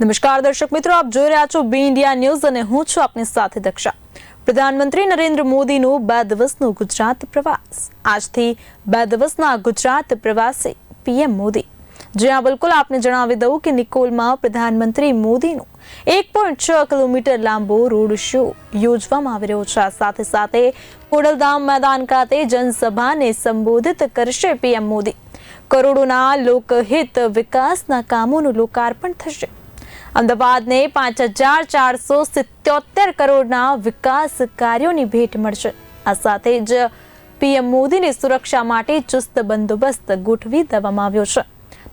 નમસ્કાર દર્શક મિત્રો, આપ જોઈ રહ્યા છો બી ઇન્ડિયા ન્યૂઝ અને હું છું આપની સાથે દક્ષા. પ્રધાનમંત્રી નરેન્દ્ર મોદીનું બે દિવસનું ગુજરાત પ્રવાસ. આજથી બે દિવસના ગુજરાત પ્રવાસે પીએમ મોદી. જ્યાં બિલકુલ આપને જણાવી દઉં કે નિકોલમાં પ્રધાનમંત્રી મોદીનું એક પોઈન્ટ છ કિલોમીટર લાંબો રોડ શો યોજવામાં આવી રહ્યો છે. સાથે સાથે ખોડલધામ મેદાન ખાતે જનસભાને સંબોધિત કરશે પીએમ મોદી. કરોડોના લોકહિત વિકાસના કામોનું લોકાર્પણ થશે. અમદાવાદને પાંચ હજાર ચારસો સિત્યોતેર કરોડના વિકાસ કાર્યોની ભેટ મળશે. આ સાથે જ પીએમ મોદીની સુરક્ષા માટે ચુસ્ત બંદોબસ્ત ગોઠવી દેવામાં આવ્યો છે.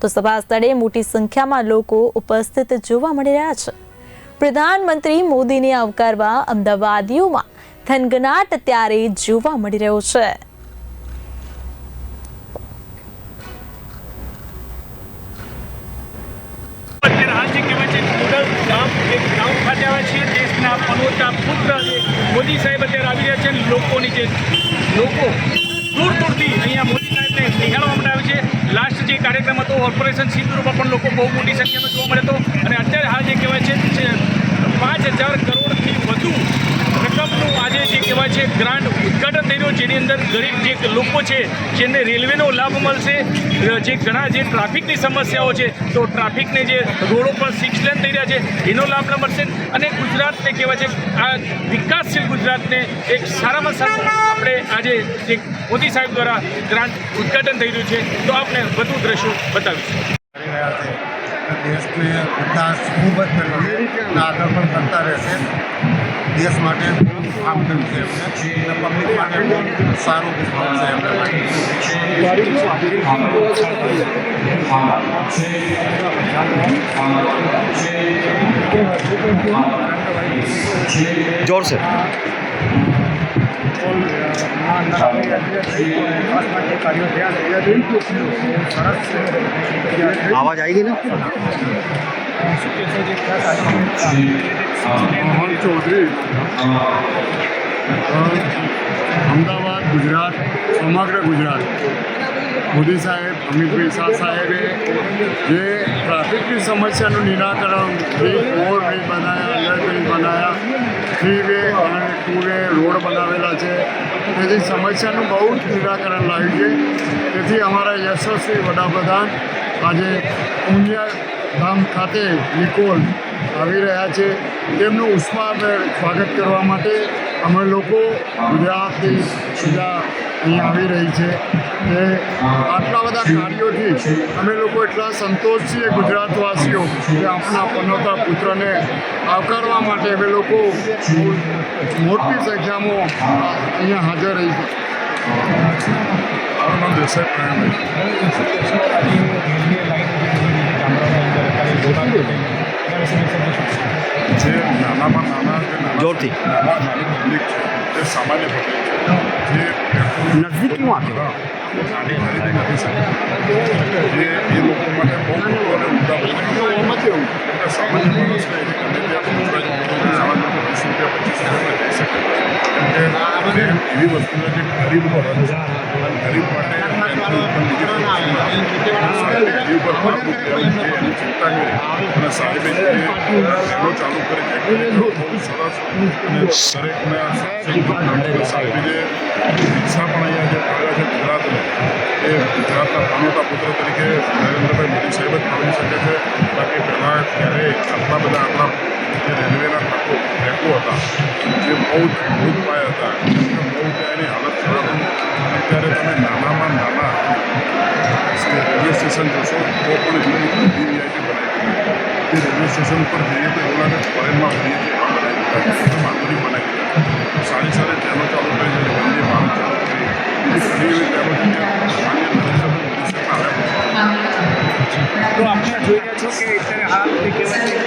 તો સભા સ્થળે મોટી સંખ્યામાં લોકો ઉપસ્થિત જોવા મળી રહ્યા છે. પ્રધાનમંત્રી મોદીને આવકારવા અમદાવાદીઓમાં થનગનાટ ત્યારે જોવા મળી રહ્યો છે. અત્યારે કુડલ ગામ એક ગામ ખાતે આવે છે. દેશના પનોતા પુત્ર મોદી સાહેબ અત્યારે આવી રહ્યા છે લોકોની જે લોકો દૂર દૂરથી અહીંયા મોદી સાહેબને નિહાળવા માટે આવે છે. લાસ્ટ જે કાર્યક્રમ હતો ઓપરેશન સિંદુરમાં પણ લોકો બહુ મોટી સંખ્યામાં જોવા મળે તો. અને અત્યારે હાલ જે કહેવાય છે પાંચ હજાર કરોડથી વધુ રકમનું આજે જે કહેવાય છે ગ્રાન્ડ ઉદ્ઘાટન થઈ રહ્યું જેની અંદર ગરીબ જે લોકો છે જેને રેલવેનો લાભ મળશે, જે ઘણા જે ટ્રાફિકની સમસ્યાઓ છે, તો ટ્રાફિકને જે રોડો પર સિક્સ લેન થઈ રહ્યા છે, એનો લાભ મળશે. અને ગુજરાતને કહેવાય છે, આ વિકાસશીલ ગુજરાતને એક સારામાં સારું આપણે આજે જે મોદી સાહેબ દ્વારા ગ્રાન્ટ ઉદ્ઘાટન થઈ રહ્યું છે, તો આપણે વધુ દ્રશ્યો બતાવીશું. દેશને વિકાસ ખૂબ જ છે. આગળ પણ કરતા રહેશે. દેશ માટે ખૂબ કામ કર્યું છે એમને. પબ્લિક માટે પણ સારું કામ છે એમના માટે. માં આવાજ આવી ગઈ ને મોહન ચૌધરી અમદાવાદ, ગુજરાત, સમગ્ર ગુજરાત. મોદી સાહેબ અમિતભાઈ શાહ સાહેબે જે ટ્રાફિકની સમસ્યાનું નિરાકરણ થ્રી ફોર વે બનાવ્યા અલગ બનાવ્યા થ્રી વે અને વે રોડ બનાવેલા છે. તેથી સમસ્યાનું બહુ જ નિરાકરણ લાવ્યું છે. તેથી અમારા યશસ્વી વડાપ્રધાન આજે ઉમિયા ધામ ખાતે નિકોલ આવી રહ્યા છે. તેમનું ઉષ્માભેર સ્વાગત કરવા માટે અમે લોકો ગુજરાતથી બધા અહીં આવી રહી છે એ આટલા બધા કાર્યોથી અમે લોકો એટલા સંતોષ છીએ ગુજરાતવાસીઓ કે આપણા પનોતા પુત્રને આવકારવા માટે અમે લોકો મોટી સંખ્યામાં અહીંયા હાજર રહી છે. મારું નામ Jolti. Nazdiki mu wapi? Na વીસ રૂપિયા પચીસ રૂપિયા શકે એવી વસ્તુ છે કે ગરીબ છે. અને ગરીબ માટે ચિંતા કરી અને સાહેબે જે ચાલુ કરી છે. એ બહુ સરસ. અને દરેકને સાહેબે જે પણ અહીંયા જે આવ્યા છે ગુજરાતને એ ગુજરાતના પાનોતા પુત્ર તરીકે નરેન્દ્રભાઈ મોદી સાહેબ જ ગણી શકે છે. બાકી પહેલાં ક્યારેય આટલા બધા આપણા રેલવેના ટ્રકો ટ્રેકો હતા જે બહુ જ મજબૂત પાયા હતા બહુ એની હાલત ખરાબ હતી તમે નાનામાં નાના રેલવે સ્ટેશન જોશો તો પણ એટલી બનાવી તે રેલવે સ્ટેશન પર જઈએ તો એવું લાગે બનાવી દીધા માધુરી બનાવી દીધા સારી સારી ટ્રેનો તો આપણે જોઈ રહ્યા છો કે અત્યારે હાલ જે કહેવાય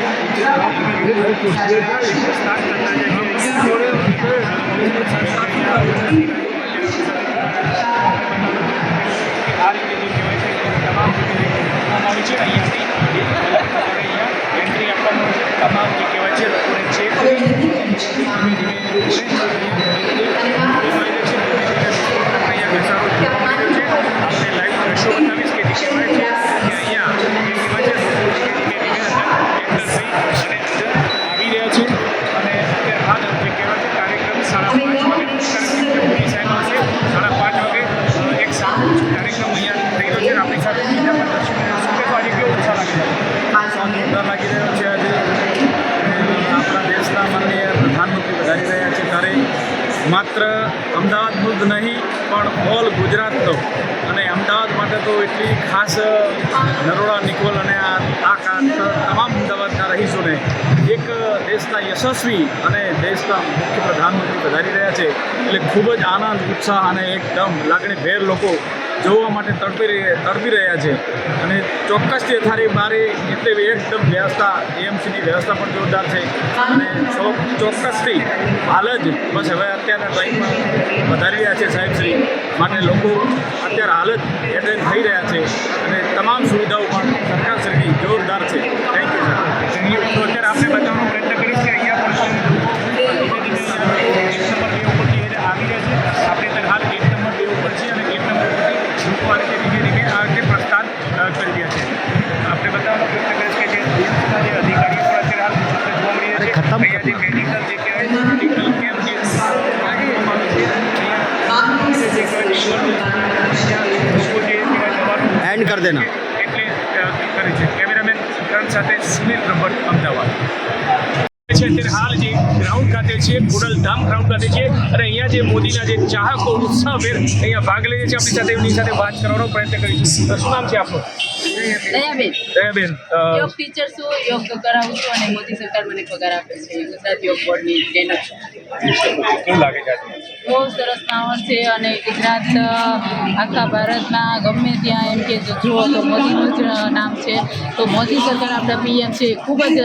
તમામ જે છે કહેવાય છે લોકોને ચેક એક દેશના યશસ્વી અને દેશના મુખ્ય પ્રધાનમંત્રી વધારી રહ્યા છે. એટલે ખૂબ જ આનંદ, ઉત્સાહ અને એકદમ લાગણીભેર લોકો જોવા માટે તડપી તડપી રહ્યા છે. અને ચોક્કસથી થારી મારી એટલે એકદમ વ્યવસ્થા, એએમસીની વ્યવસ્થા પણ જોરદાર છે. અને ચોક્કસથી હાલ જ, બસ હવે અત્યારના ટાઈમમાં વધારી રહ્યા છે સાહેબશ્રી માટે લોકો અત્યારે હાલ જ એટેન્ડ થઈ રહ્યા છે. અને તમામ સુવિધાઓ પણ સરકારશ્રીની જોરદાર છે થેન્ક યુ સર તો અત્યારે આપણે બતાવવાનો સાથે સુનિલ બ્રહ્મટ અમદાવાદ. છે હાલ જે ગ્રાઉન્ડ ખાતે છે ખોડલધામ ગ્રાઉન્ડ ખાતે છે અને અહીંયા જે મોદીના જે ચાહકો, ઉત્સાહભેર અહીંયા ભાગ લઈએ છે આપણી સાથે એમની સાથે વાત કરવાનો પ્રયત્ન કરીશું. શું નામ છે આપનું? દયાબેન. દયાબેન યોગ ટીચર છું યોગ કરાવું છું અને મોદી સરકાર મને પગાર આપે છે. ગુજરાત યોગ બોર્ડની ટ્રેનર કેવું લાગે છે બહુ સરસ માહોલ છે અને ગુજરાત આખા ભારતમાં ગમે ત્યાં એમ કે જુઓ તો મોદીનું જ નામ છે. તો મોદી સરકાર આપણા પીએમ છે. ખૂબ જ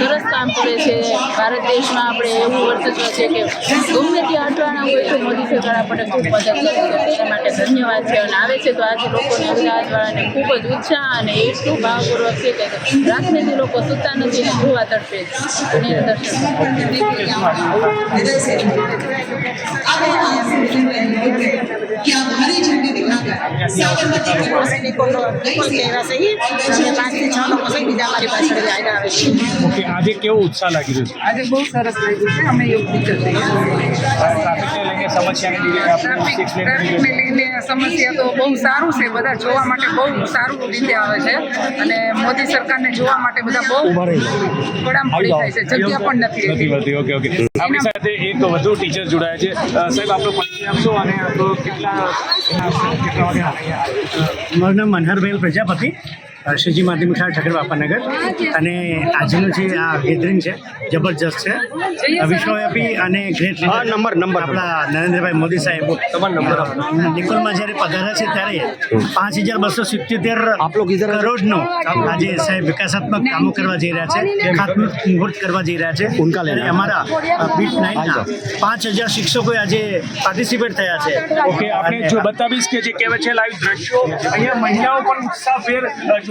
સરસ કામ કરે છે. ભારત દેશમાં આપણે એવું વર્ચસ્વ છે કે ગમે ત્યાં અટવાના હોય તો મોદી સરકાર આપણને ખૂબ મદદ કરે છે. માટે ધન્યવાદ છે અને આવે છે તો આજે લોકોને અમદાવાદવાળાને ખૂબ જ ઉત્સાહ અને એ શું ભાવપૂર્વક છે કે રાત્રેથી લોકો સૂતા નથી અને જોવા તડપે છે. દર્શન. ઓકે આજે કેવો ઉત્સાહ લાગી રહ્યો છે આજે બહુ સરસ લાગ્યું છે અમે યોગ ટીચર સમસ્યા તો બહુ સારું છે બધા જોવા માટે બહુ સારું રીતે આવે છે અને મોદી સરકારને જોવા માટે બધા બહુ પ્રણામ પડી જાય છે જગ્યા પણ નથી નથી મળતી ઓકે ઓકે આપણી સાથે એક વધુ ટીચર જોડાયા છે સાહેબ આપણો પરિચય આપશો અને કેટલા કેટલા વાગે અહીંયા મારું નામ મનહરભાઈ પ્રજાપતિ. શ્રીજી માધ્યમિક શાળા ઠાકર બાપાનગર. અને આજનું જે આ ગેધરિંગ છે જબરજસ્ત છે. વિશ્વવ્યાપી અને ગ્રેટ નંબર, નંબર. આપણા નરેન્દ્રભાઈ મોદી સાહેબ. તમારો નંબર નિકોલમાં જ્યારે પધાર્યા છે ત્યારે પાંચ હજાર બસો સિત્યોતેર કરોડનો આજે સાહેબ વિકાસાત્મક કામો કરવા જઈ રહ્યા છે ખાતમુહૂર્ત કરવા જઈ રહ્યા છે. અને. અમારા બીટ નાઇનના પાંચ હજાર શિક્ષકો આજે પાર્ટિસિપેટ થયા છે. ઓકે આપણે જો બતાવીશ કે જે કહેવાય છે લાઈવ દ્રશ્યો. અહીંયા મહિલાઓ પણ ઉત્સાહભેર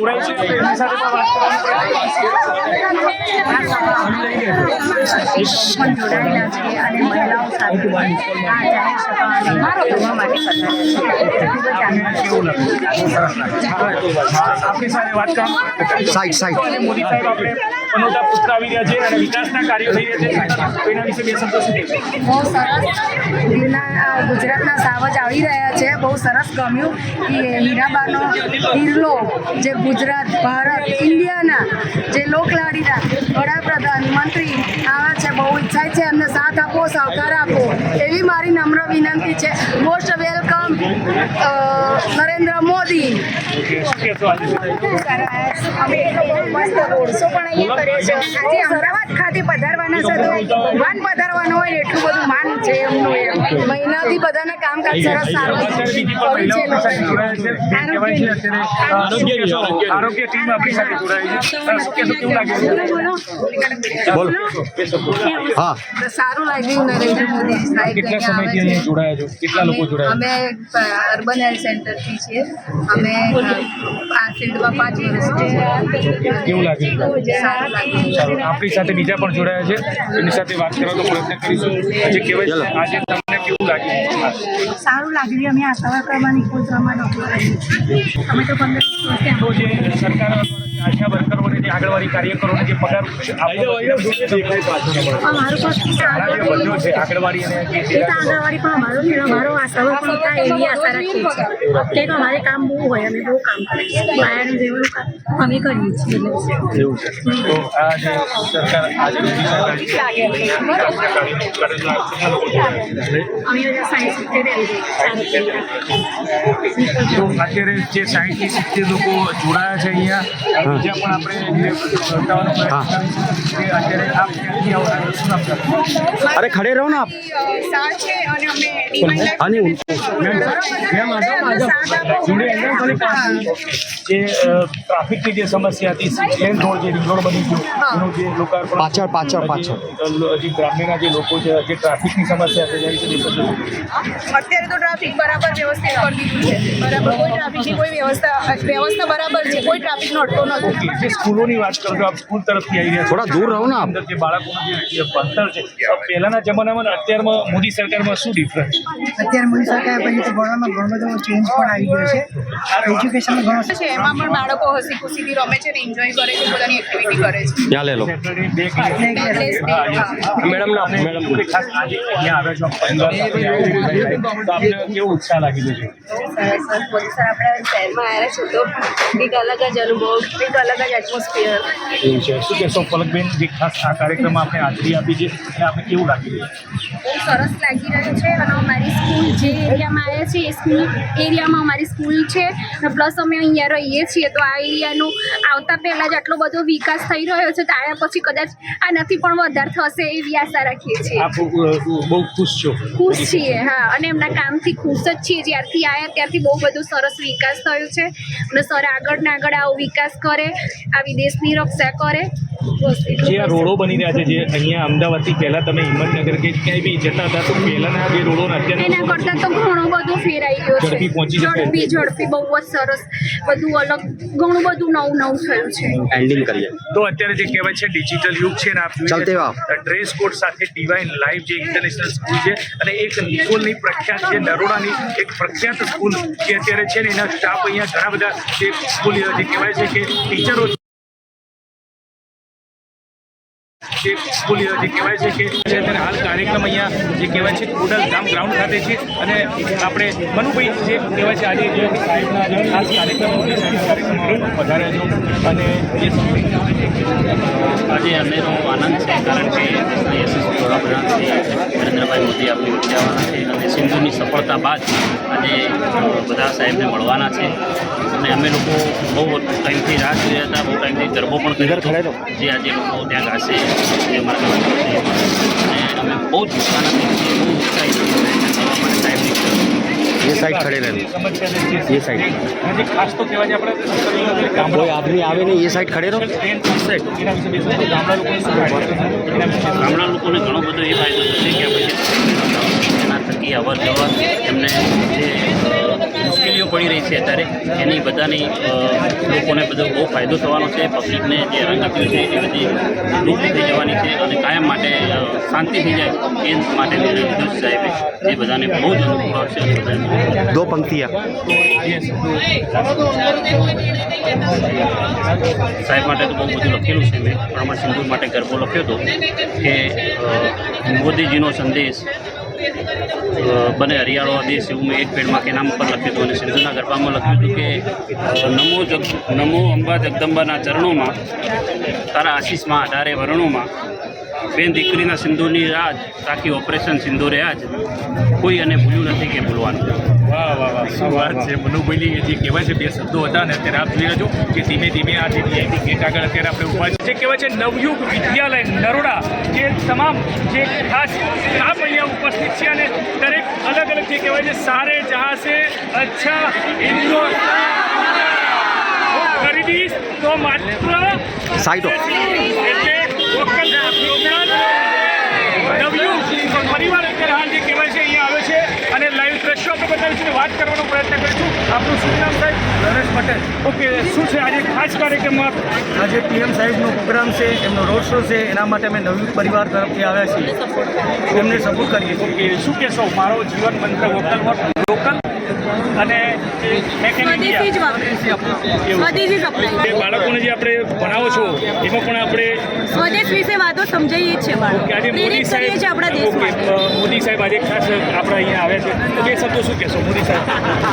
જોડાય છે એમની સાથે પણ વાત કરવાનો જોડાયેલા છે અને મહિલાઓ સાથે આ જાહેર સભાને જોવા માટે પધાર્યા છે કેવું લાગે આપણી સાથે વાત કરવાનો પ્રયત્ન કરીશું. સાઈડ સાઈડ મોદી સાહેબ આપણે પનોતા પુત્ર આવી રહ્યા છે અને વિકાસના કાર્યો થઈ રહ્યા છે. એના વિશે બે શબ્દો બહુ સરસ. ગિરનાર ગુજરાતના સાવજ આવી રહ્યા છે. બહુ સરસ ગમ્યું. કે હીરાબાનો હિરલો, જે ગુજરાત, ભારત, ઇન્ડિયાના જે લોકલાડીના વડાપ્રધાન, મંત્રી આવા છે, બહુ ઈચ્છા છે. એમને સાથ આપો, સહકાર આપો. એવી મારી નમ્ર વિનંતી છે. Most welcome Narendra Modi. અમે મસ્ત રોડશો પણ અહીંયા કર્યો છે આજે અમદાવાદ ખાતે પધારવાના છે તો ભગવાન પધારવાનું હોય ને એટલું બધું માન છે એમનું એમ. મહિનાથી બધાને કામકાજ સરસ સારું આરોગ્ય ટીમ આપણી સાથે છે. સારું લાગ્યું નરેન્દ્ર મોદી સાહેબ કેટલા સમયથી અહીંયા જોડાયા છો? કેટલા લોકો જોડાયા? અમે અર્બન હેલ્થ સેન્ટરથી છીએ. અમે આ ફિલ્ડમાં પાંચ વર્ષથી કેવું લાગે છે સારું લાગ્યું. આપણી સાથે બીજા પણ જોડાયા છે. એની સાથે વાત કરવાનો પ્રયત્ન કરીશું. આજે કેવાય આજે તમને કેવું સારું લાગ્યું અમે આશા કરવાની નિકોલ પ્રમાણે અમે તો પંદર સરકાર આશા વર્કરોને જે આંગણવાડી કાર્યકરોને જે પગાર પણ છે આંગણવાડી અને જે આંગણવાડી અમારો ને અમારો આ સવાર પણ થાય એવી આશા રાખીએ છીએ. કે તો અમારે કામ બહુ હોય અમે બહુ કામ કરીએ છીએ. જેવું કામ અમે કરીએ છીએ. એવું છે. તો આ જે સરકાર આજે તો અત્યારે જે સાહીઠથી સિત્તેર લોકો જોડાયા છે અહીંયા બીજા પણ આપણે અત્યારે આપ ક્યાંથી આવવાના શું આપ અરે ખડે રહો ને આપ. જે ટ્રાફિકની જે સમસ્યા હતી સિક્લેન રોડ જે રિંગ રોડ બની ગયો જે પાછળ પાછળ પાછળ. હજી ગ્રામ્યના જે લોકો છે જે ટ્રાફિકની સમસ્યા છે અત્યારે તો ટ્રાફિક બરાબર વ્યવસ્થિત કરી દીધું છે. બરાબર કોઈ ટ્રાફિકની કોઈ વ્યવસ્થા વ્યવસ્થા બરાબર છે કોઈ ટ્રાફિકનો અટકો નથી. જે સ્કૂલોની વાત કરો છો આપ સ્કૂલ તરફથી આવી રહ્યા થોડા દૂર રહો ને અંદર જે બાળકોનું જે ભણતર છે પહેલાના જમાનામાં અત્યારમાં મોદી સરકારમાં શું ડિફરન્સ અત્યારે મોદી સરકાર પછી તો ભણવામાં ઘણો બધો ચેન્જ પણ આવી ગયો છે. એજ્યુકેશન ઘણો છે એમાં પણ બાળકો હસી ખુશીથી રમે છે ને એન્જોય કરે છે પોતાની એક્ટિવિટી કરે છે. ત્યાં લો મેડમ ના મેડમ કેવો અલગ જ અનુભવ કંઈક અલગ જ એટમોસ્ફિયર બહુ સરસ લાગી રહ્યું છે અને અમારી સ્કૂલ જે એરિયામાં આવ્યા છે એ સ્કૂલ એરિયામાં અમારી સ્કૂલ છે. પ્લસ અમે અહીંયા રહીએ છીએ તો આ એરિયાનું આવતા પહેલાં જ આટલો બધો વિકાસ થઈ રહ્યો છે તો પછી કદાચ આ નથી પણ વધારે થશે એવી આશા રાખીએ છીએ. બહુ ખુશ છો? ખુશ છીએ હા. અને એમના કામથી ખુશ જ છીએ. જ્યારથી આવ્યા ત્યારથી બહુ બધો સરસ વિકાસ થયો છે. અને સર આગળ ને આગળ આવો વિકાસ કરે આ વિદેશની રક્ષા કરે. જે આ રોડો બની રહ્યા છે જે અહીંયા અમદાવાદથી પહેલાં તમે હિંમતનગર કે ક્યાંય બી જતા હતા તો પહેલાંના જે રોડો એના કરતાં તો ઘણો બધો ફેરાઈ ગયો છે. ઝડપી ઝડપી બહુ જ સરસ. બધું અલગ ઘણું બધું નવું નવું થયું છે. એન્ડિંગ કરીએ. તો અત્યારે જે કહેવાય છે ડિજિટલ યુગ છે ને આપ જોઈએ કોડ સાથે ડિવાઇન લાઈવ જે ઇન્ટરનેશનલ સ્કૂલ છે અને એ એક નિકોલની પ્રખ્યાત છે, નરોડાની એક પ્રખ્યાત સ્કૂલ જે અત્યારે છે ને એના સ્ટાફ અહીંયા ઘણા બધા જે સ્કૂલ જે કહેવાય છે કે ટીચરો જે સ્કૂલ જે કહેવાય છે કે અત્યારે હાલ કાર્યક્રમ અહીંયા જે કહેવાય છે ટોટલ ગામ ગ્રાઉન્ડ ખાતે છે અને આપણે મનુભાઈ જે કહેવાય છે આજે જે સાહેબના ખાસ કાર્યક્રમ વધારે છો અને આજે અનેરો આનંદ છે કારણ કે યશસ્વી વડાપ્રધાન શ્રી નરેન્દ્રભાઈ મોદી આપણી વચ્ચે આવવાના છે અને સિંધુની સફળતા બાદ આજે બધા સાહેબને મળવાના છે. અને અમે લોકો બહુ ટાઈમથી રાહ જોયા હતા બહુ ટાઈમથી ગરબો પણ કર્યો હતો. જે આજે લોકો ત્યાં ગાશે. એ અમારા ગામના છે અને અમે બહુ જ આનંદિત છીએ બહુ ઉત્સાહિત છીએ પ્રયત્ન કરવા માટે સાહેબની તરફ ये साइड खड़े रहना સમસ્યા ये સાઈડ. હજી ખાસ તો કહેવાય છે આપણે ગામડા कोई आदमी आवे नहीं ये साइड खड़े रहो ટ્રેન સાઈડ એના વિશે બેસો તો ગામડા લોકોને શું ફાયદો થશે? એના વિશે ગામડા લોકોને ઘણો બધો એ ફાયદો થશે કે આપણે જે ધંધા છે એના થકી અવર જવર એમને જે અ, મુશ્કેલીઓ પડી રહી છે અત્યારે. એની બધાની લોકોને બધો બહુ ફાયદો થવાનો છે. પબ્લિકને જે રંગ આપ્યો છે એ બધી દુઃખ થઈ જવાની છે અને કાયમ માટે શાંતિ થઈ જાય એ માટે નિર્ણય લીધો સાહેબે. જે બધાને બહુ જ અનુકૂળ આવશે અને બધાને દો પંક્તિયા. સાહેબ માટે તો બહુ બધું લખેલું છે મેં. પ્રમાણ સિંધુ માટે ગરબો લખ્યો હતો કે મોદીજીનો સંદેશ બને હરિયાળો આદેશ દેશ એવું મેં એક પેડમાં કે નામ પર લખ્યું હતું અને સિંધુના ગરબામાં લખ્યું હતું કે નમો જગ, નમો અંબા જગદંબાના ચરણોમાં, તારા આશીષમાં આધારે વર્ણોમાં બેન દીકરીના સિંધુની રાજ તાકી ઓપરેશન સિંદૂરે આજ. કોઈ અને ભૂલ્યું નથી કે ભૂલવાનું. વાહ વાહ વાહ શું વાત છે. મનુભાઈની જે કહેવાય છે બે શબ્દો હતા ને અત્યારે આપ જોઈ રહ્યા છો કે ધીમે ધીમે આ જે વીઆઈપી ગેટ આગળ અત્યારે આપણે ઊભા છે. જે કહેવાય છે નવયુગ વિદ્યાલય નરોડા જે તમામ જે ખાસ સ્ટાફ અહીંયા ઉપસ્થિત છે અને દરેક અલગ અલગ જે કહેવાય છે સારે જહાં સે અચ્છા ઇન્દોર ખરીદીશ તો માત્ર સાઈડ. એટલે પરિવાર અત્યારે હાલ જે કહેવાય છે અહીંયા આવે છે અને લાઈવ દ્રશ્યો આપણે બતાવીશું અને વાત કરવાનો પ્રયત્ન કરીશું. આપણું શું નામ સાહેબ? નરેશ પટેલ. ઓકે શું છે આજે ખાસ કાર્યક્રમમાં? આજે પીએમ સાહેબનો પ્રોગ્રામ છે એમનો રોડ શો છે એના માટે અમે નવી પરિવાર તરફથી આવ્યા છીએ. એમને સપોર્ટ કરીએ. છીએ. ઓકે શું કહેશો? મારો જીવન મંત્ર વોકલ લોકલ અને સ્વદેશી બાળકોને જે આપણે ભણાવો છો એમાં પણ આપણે સ્વદેશ વિશે વાતો સમજાવીએ જ છે કે આજે મોદી સાહેબ ઓકે અ, મોદી સાહેબ આજે ખાસ આપણા અહીંયા આવ્યા છે. તો બે શબ્દો શું કહેશો મોદી સાહેબ?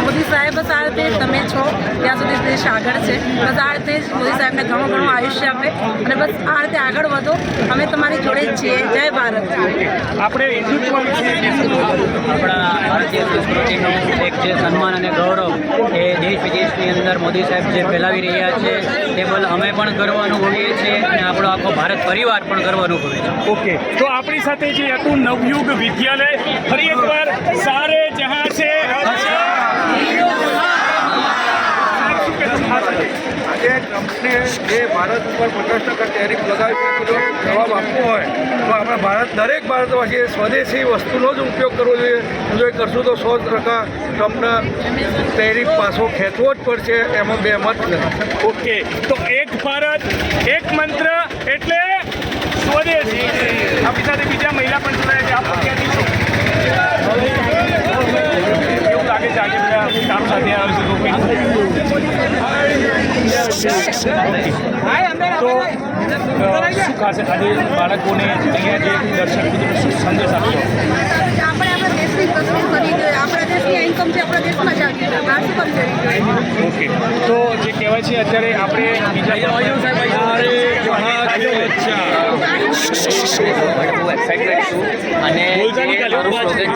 મોદી સાહેબ બસ આ રીતે તમે છો. ત્યાં સુધી દેશ આગળ છે. બસ આ રીતે જ મોદી સાહેબને ઘણું ઘણું આયુષ્ય આપે. અને બસ આ રીતે આગળ વધો. અમે તમારી જોડે જ છીએ. જય ભારત. આપણે આપણા ભારતીય સંસ્કૃતિનું એક જે સન્માન અને ગૌરવ એ દેશ વિદેશની અંદર મોદી સાહેબ જે ફેલાવી રહ્યા છે, તે બદલ અમે પણ ગર્વ અનુભવીએ છીએ અને આપણો આખો ભારત પરિવાર પણ ગર્વ અનુભવે છે. ઓકે, તો આપણી સાથે જે હતું નવયુગ વિદ્યાલય, ફરી એકવાર સારે જહાં સે અચ્છા શું કહેશો ખાસ કરીને? આજે ટ્રમ્પને જે ભારત ઉપર પચાસ ટકા ટેરિફ લગાવી જવાબ આપવો હોય, તો આપણે ભારત દરેક ભારતવાસીએ સ્વદેશી વસ્તુનો જ ઉપયોગ કરવો જોઈએ. જો એ કરશું તો સો ટકા ટ્રમ્પના ટેરિફ પાછો ખેંચવો જ પડશે, એમાં બે મત નથી ઓકે, તો એક ભારત, એક મંત્ર એટલે સ્વદેશી. આપણી સાથે બીજા મહિલા પણ જોડાયા છે. આપ લાગે છે આજે બધા કામ સાથે આવે છે લોકો તો શું ખાશે આજે બાળકોને અહીંયા જે દર્શન કીધું સંદેશ આપશો આપણે આપણા દેશની વસ્તુ કરવી જોઈએ આપણા દેશની ઇન્કમ છે આપણા દેશમાં જ આવી જોઈએ બહાર શું કામ જવી જોઈએ ઓકે. તો જે કહેવાય છે અત્યારે આપણે બીજા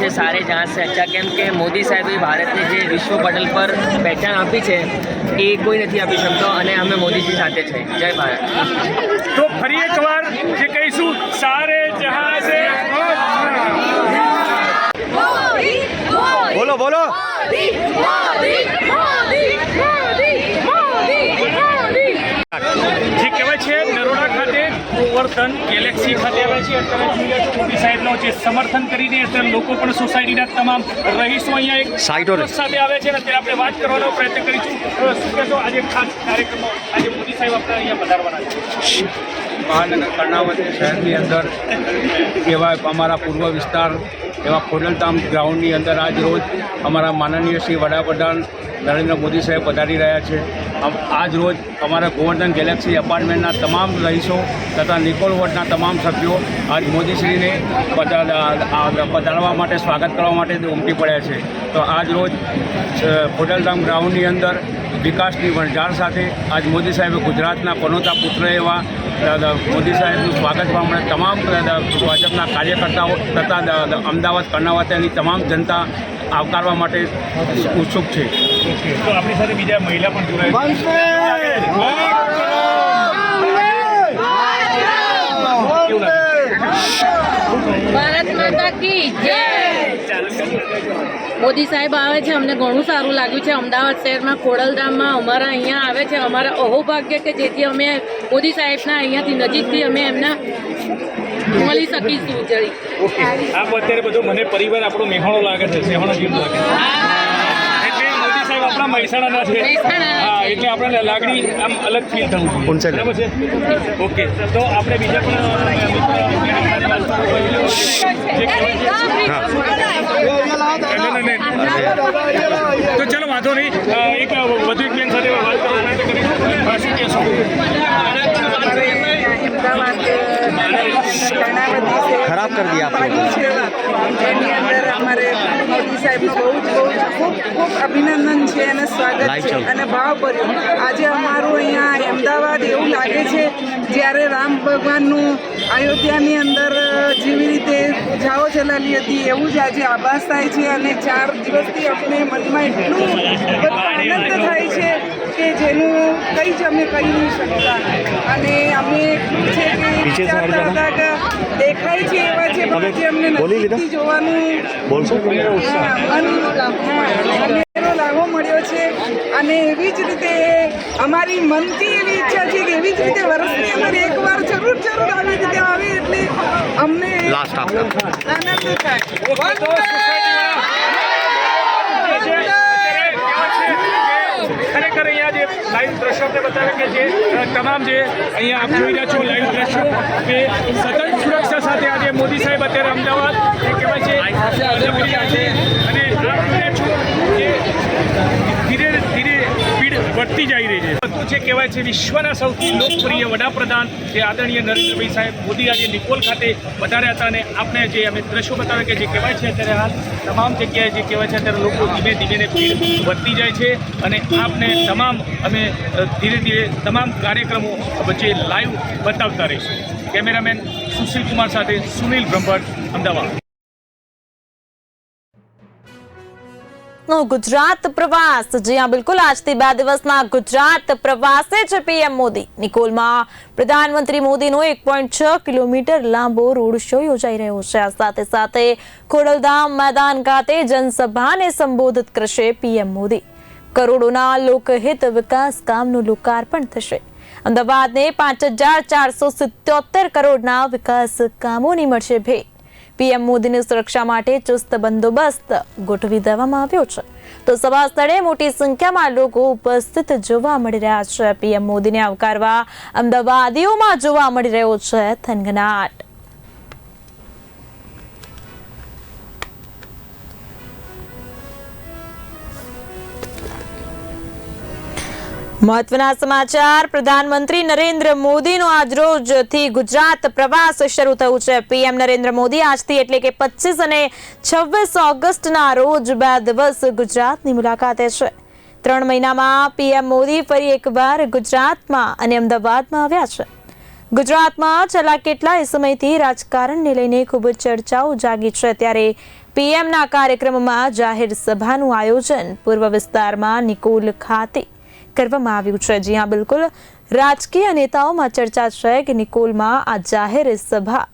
છે. સારે જહાં સે અચ્છા કેમ કે મોદી સાહેબે ભારતને જે વિશ્વ પટલ પર પહેચાન આપી છે એ કોઈ નથી આપી શકતો અને અમે મોદીજી સાથે છે. જય ભારત. તો ફરી એકવાર જે કહીશું સારે જહાં સે બોલો બોલો જે કહેવાય છે. નરોડા ખાતે ગોવર્ધન ગેલેક્સી ખાતે આવ્યા છે. અત્યારે મોદી સાહેબનો જે સમર્થન કરીને અત્યારે લોકો પણ સોસાયટીના તમામ રહીશો અહીંયા એક સાઈટો સાથે આવે છે. અને અત્યારે આપણે વાત કરવાનો પ્રયત્ન કરીશું. શું કહેશો? આજે ખાસ કાર્યક્રમો આજે મોદી સાહેબ આપણે અહીંયા પધારવાના છે. મહાનગર કર્ણાવતી શહેરની અંદર એવા અમારા પૂર્વ વિસ્તાર એવા ખોડલધામ ગ્રાઉન્ડની અંદર આજ રોજ અમારા માનનીય શ્રી વડાપ્રધાન નરેન્દ્ર મોદી સાહેબ પધારી રહ્યા છે. આજ રોજ અમારા ગોવર્ધન ગેલેક્સી એપાર્ટમેન્ટના તમામ રહીશો તથા નિકોલ વોર્ડના તમામ સભ્યો આજ મોદીશ્રીને પધા- પધારવા માટે સ્વાગત કરવા માટે ઉમટી પડ્યા છે. તો આજ રોજ ખોડલધામ ગ્રાઉન્ડની અંદર વિકાસની વણઝાર સાથે આજ મોદી સાહેબે ગુજરાતના પનોતા પુત્ર એવા મોદી સાહેબનું સ્વાગત પ્રમાણે તમામ ભાજપના કાર્યકર્તાઓ તથા અમદાવાદ કર્ણાવતીની તમામ જનતા આવકારવા માટે ઉત્સુક છે તો આપણી સાથે બીજા મહિલા પણ જોડાયા? ભારત માતા કી જય મોદી સાહેબ આવે છે, અમને ઘણું સારું લાગ્યું છે. અમદાવાદ શહેરમાં ખોડલધામમાં અમારા અહીંયા આવે છે. અમારા અહોભાગ્ય કે જેથી અમે મોદી સાહેબના અહીંયાથી નજીકથી અમે એમના મળી શકીશું. જરી આ અત્યારે બધું મને પરિવાર આપણો મેહાણો લાગે છે સેહાણો જેવું લાગે છે. આપણા મહેસાણાના છે હા એટલે આપણને લાગણી આમ અલગ ફીલ થવું જોઈએ બરાબર છે ઓકે તો આપણે બીજા પણ તો ચલો વાંધો નહીં એક વધુ એક બેન સાથે વાત કરવા માટે કરીશું શું કહેશો અમદાવાદ કર્ણાવતી ખરાબ કરી દીધી આપણે એની અંદર અમારે મોદી સાહેબનું બહુ જ બહુ ખૂબ ખૂબ અભિનંદન છે અને સ્વાગત છે અને ભાવ ભાવભર્યું આજે અમારું અહીંયા અમદાવાદ એવું લાગે છે જ્યારે રામ ભગવાનનું અયોધ્યાની અંદર જેવી રીતે જાઓ ચલાલી હતી એવું જ આજે આભાસ થાય છે અને ચાર દિવસથી આપણે મનમાં એટલું આનંદ થાય છે કે જેનું કંઈ જ અમે કહી શકતા. અને અમે છે કે વિચારતા દેખાય છે એવા છે પણ જે અમને નથી જોવાનું. બોલશો? લાભો મળ્યો છે. અને એવી જ રીતે અમારી મનથી એવી ઈચ્છા છે કે એવી જ રીતે વર્ષની અમારે એકવાર જરૂર જરૂર આવી રીતે આવે એટલે અમને આનંદ થાય. ખરેખર અહીંયા જે લાઈવ દ્રશ્યો આપણે બતાવ્યા કે જે તમામ જે અહીંયા આપ જોઈ રહ્યા છો લાઈવ દ્રશ્યો, કે સતત સુરક્ષા સાથે આજે મોદી સાહેબ અત્યારે અમદાવાદ જે કહેવાય છે જમી છે, અને આપ છો કે ધીરે ધીરે સ્પીડ વધતી જઈ રહી છે. બધું છે કહેવાય છે, વિશ્વના સૌથી લોકપ્રિય વડાપ્રધાન જે આદરણીય નરેન્દ્રભાઈ સાહેબ મોદી આજે નિકોલ ખાતે વધાર્યા હતા અને આપણે જે અમે દ્રશ્યો બતાવ્યા કે જે કહેવાય છે અત્યારે હાલ, તમામ જગ્યાએ જે કહેવાય છે, અત્યારે લોકો ધીમે ધીમે વધતી જાય છે અને આપને તમામ અમે ધીરે ધીરે તમામ કાર્યક્રમો વચ્ચે લાઈવ બતાવતા રહીશું. કેમેરામેન સુશીલ કુમાર સાથે સુનિલ બ્રહ્મભટ્ટ, અમદાવાદ. નો ગુજરાત પ્રવાસ. જી હા, બિલકુલ. આજથી બે દિવસના ગુજરાત પ્રવાસે છે પીએમ મોદી. નિકોલમાં પ્રધાનમંત્રી મોદીનો એક પોઈન્ટ છ કિલોમીટર લાંબો રોડ શો યોજાઈ રહ્યો છે. આ સાથે સાથે ખોડલધામ મેદાન ખાતે જનસભાને સંબોધિત કરશે પીએમ મોદી. કરોડોના લોકહિત વિકાસ કામનું લોકાર્પણ થશે. અમદાવાદને પાંચ હજાર ચારસો સિત્યોતેર કરોડના વિકાસ કામોની મળશે ભેટ. પીએમ મોદીની સુરક્ષા માટે ચુસ્ત બંદોબસ્ત ગોઠવી દેવામાં આવ્યો છે. તો સભા સ્થળે મોટી સંખ્યામાં લોકો ઉપસ્થિત જોવા મળી રહ્યા છે. પીએમ મોદીને આવકારવા અમદાવાદીઓમાં જોવા મળી રહ્યો છે થનગનાટ. મહત્વના સમાચાર. પ્રધાનમંત્રી નરેન્દ્ર મોદીનો આજરોજથી ગુજરાત પ્રવાસ શરૂ થયું છે. પીએમ નરેન્દ્ર મોદી આજથી એટલે કે પચીસ અને છવ્વીસ ઓગસ્ટના રોજ બે દિવસ ગુજરાતની મુલાકાતે છે. ત્રણ મહિનામાં પીએમ મોદી ફરી એકવાર ગુજરાતમાં અને અમદાવાદમાં આવ્યા છે. ગુજરાતમાં છેલ્લા કેટલાય સમયથી રાજકારણને લઈને ખૂબ જ ચર્ચાઓ જાગી છે. ત્યારે પીએમના કાર્યક્રમમાં જાહેર સભાનું આયોજન પૂર્વ વિસ્તારમાં નિકોલ ખાતે કરવામાં આવ્યું છે. જી હા, બિલકુલ. રાજકીય નેતાઓમાં ચર્ચા છે કે નિકોલમાં આ જાહેર સભા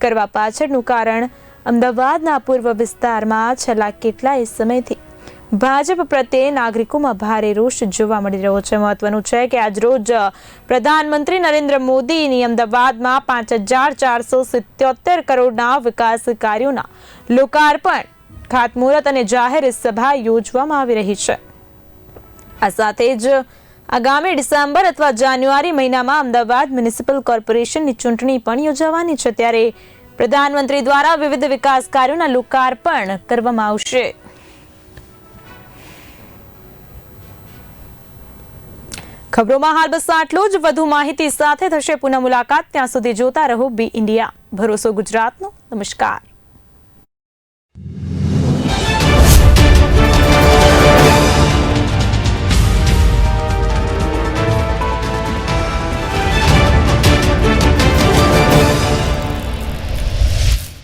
કરવા પાછળનું કારણ અમદાવાદના પૂર્વ વિસ્તારમાં છેલ્લા કેટલાય સમયથી ભાજપ પ્રત્યે નાગરિકોમાં ભારે રોષ જોવા મળી રહ્યો છે. મહત્વનું છે કે આજરોજ પ્રધાનમંત્રી નરેન્દ્ર મોદીની અમદાવાદમાં પાંચ હજાર ચારસો સિત્યોતેર કરોડના વિકાસ કાર્યોના લોકાર્પણ, ખાતમુહૂર્ત અને જાહેર સભા યોજવામાં આવી રહી છે. આ સાથે જ આગામી ડિસેમ્બર અથવા જાન્યુઆરી મહિનામાં અમદાવાદ મ્યુનિસિપલ કોર્પોરેશનની ચૂંટણી પણ યોજાવાની છે. ત્યારે પ્રધાનમંત્રી દ્વારા વિવિધ વિકાસ કાર્યોના લોકાર્પણ કરવામાં આવશે. ખબરોમાં હાલ બસ આટલું જ. વધુ માહિતી સાથે થશે પુનઃ મુલાકાત. ત્યાં સુધી જોતા રહો બી ઇન્ડિયા. ભરોસો ગુજરાતનો. નમસ્કાર.